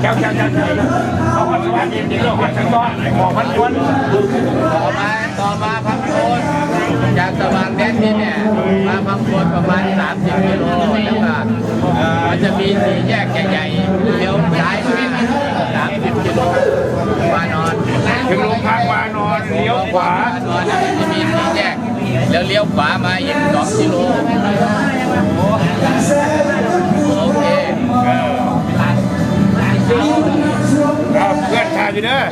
แก้วแก้วแก้วเขาอัดสวัสดิ์ดีเราหัดทั้งต้อนของมันล้วนต่อมาต่อมาพักโคนจากสว่างแดนดินเนี่ยมาพักโคนประมาณ 30กิโลแล้วก็มันจะมีสี่แยกใหญ่ๆเลี้ยวซ้ายมา30กิโลมานอน ถึงโรงพักมานอนเลี้ยวขวา นอนแล้วมันจะมีสี่แยกแล้ว เลี้ยวขวามาอีกสองกิโลโอเคเอาเพื่อนชายอยู่เด้อ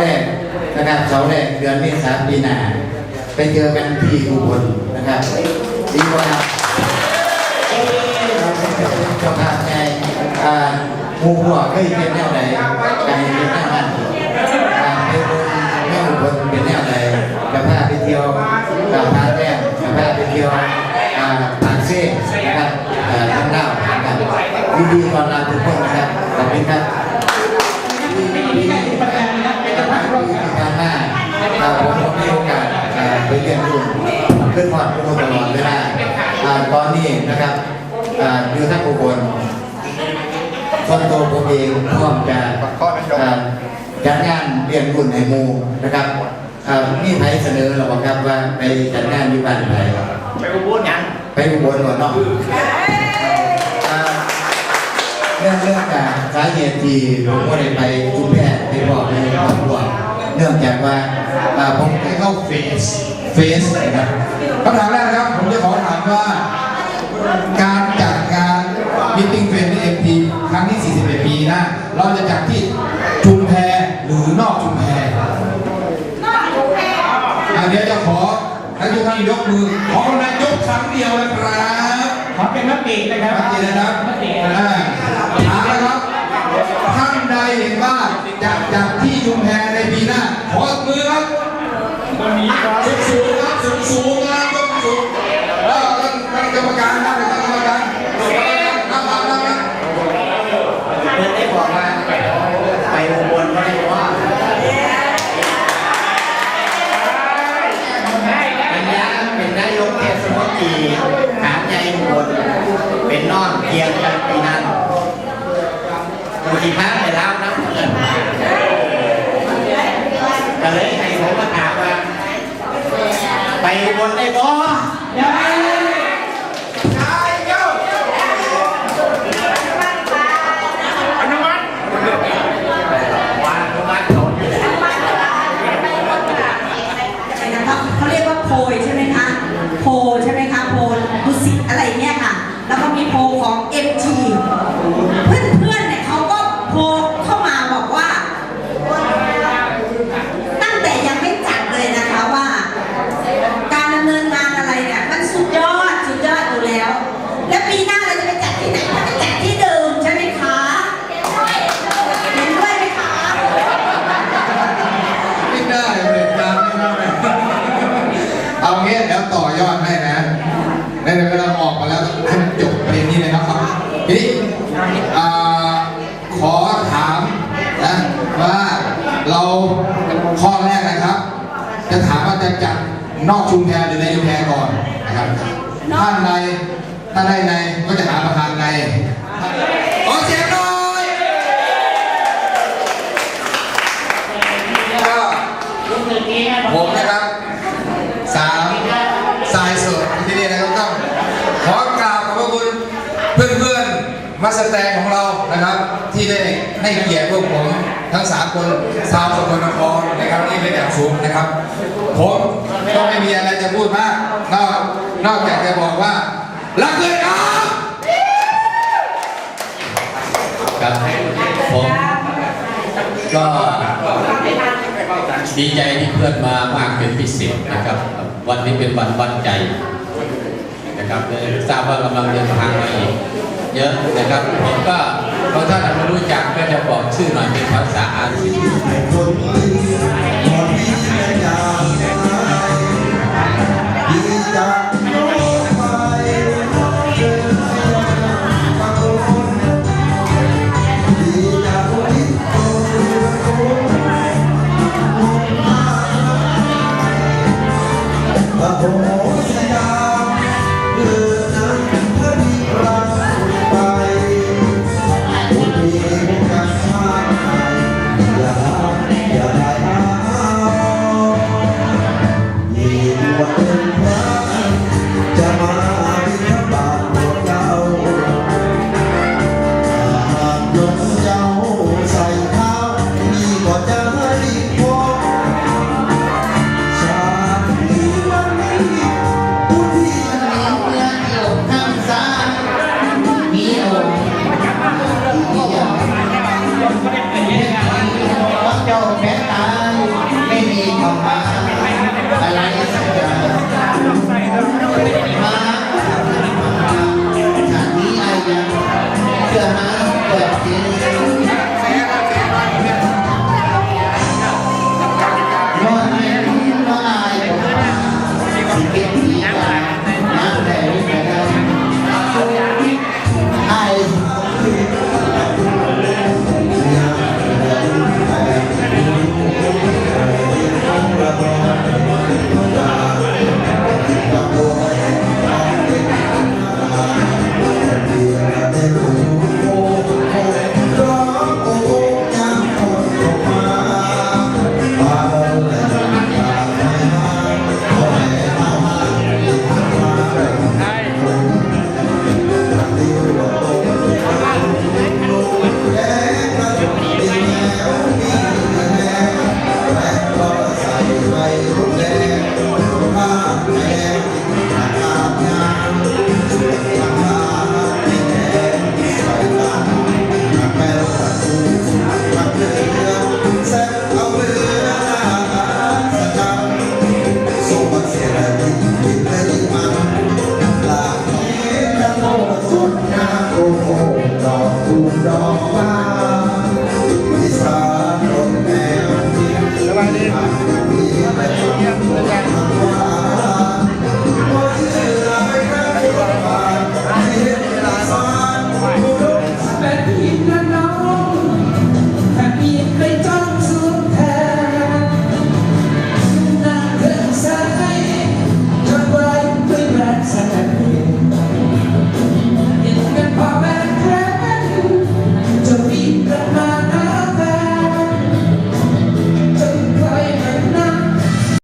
แรกนะครับเสาแรกเดือนเมษายนปีหน้าไปเจอกันที่อุบลนะครับดีกว่าเจ้าภาพไงอ่าหมู่พวกเคยเป็นแนวไหนการเป็นแนวนั้น นนี้นะครับอ่าอยู่ทั้งอุบลคนโตผมเองพร้อมจะเอ่อจัดงานเรียนรุ่นในหมูนะครับเอ่อนี่ไผเสนอหรอกครับว่าไปจัดงานอยู่บ้านไหนไปอุบลยังไปอุบลก่อนเนาะเอ่อเรื่องเรื่องจากสาเหตุที่ผมก็ได้ไปจุมแพทย์ไปบอกในครอบครัวเนื่องจากว่าเอ่อผมไปเข้าเฟสเฟสนะครับคำถามแรกนะครับ ผมจะขอถามว่า การจัดงานมิทติ้งเฟนเอ็มทีครั้งที่ 41 ปีนะเราจะจัดที่ชุมแพหรือนอกชุมแพอะเดี๋ยวจะขอท่านทุกท่านยกมือขอคนนั้นยกครั้งเดียวนะครับขอเป็นมตินะครับมาจีนะครับมติอ่าเอาละครับท่านใดเห็นว่าจะจัดที่ชุมแพในปีหน้าขอมือครับวันนี้ครับ็นนอนเกียงกันปีนั้นกูที่พักไปแล้วน้ำเงินก็เลยให้ผมมาถามว่า ไปอุบลได้บ่ นอกชุมแพหรือในชุมแพก่อนนะครับถ้าในถ้าได้ในก็จะหาประธานในขอเสียงหน่อยก็ผมนะครับสามสายสดที่นี่นะครับต้องขอกราบขอบพระคุณเพื่อนๆมาสแตงของเรานะครับ ที่ได้ให้เกียรติพวกผม ทั้งสามคนชาวสกลนครนะครับนี่เป็นอย่างสูงนะครับ ผมก็ไม่มีอะไรจะพูดมากนอกนอกจากจะบอกว่ารักเลยครับครับผมก็ดีใจที่เพื่อนมามากเป็นพิเศษนะครับ วันนี้เป็นวันวัดใจนะครับทราบว่ากำลังเดินทางมาอีกเยอะนะครับผมก็ เพราะถ้าเราไม่รู้จักก็จะบอกชื่อหน่อยเป็นภาษาอาเซียน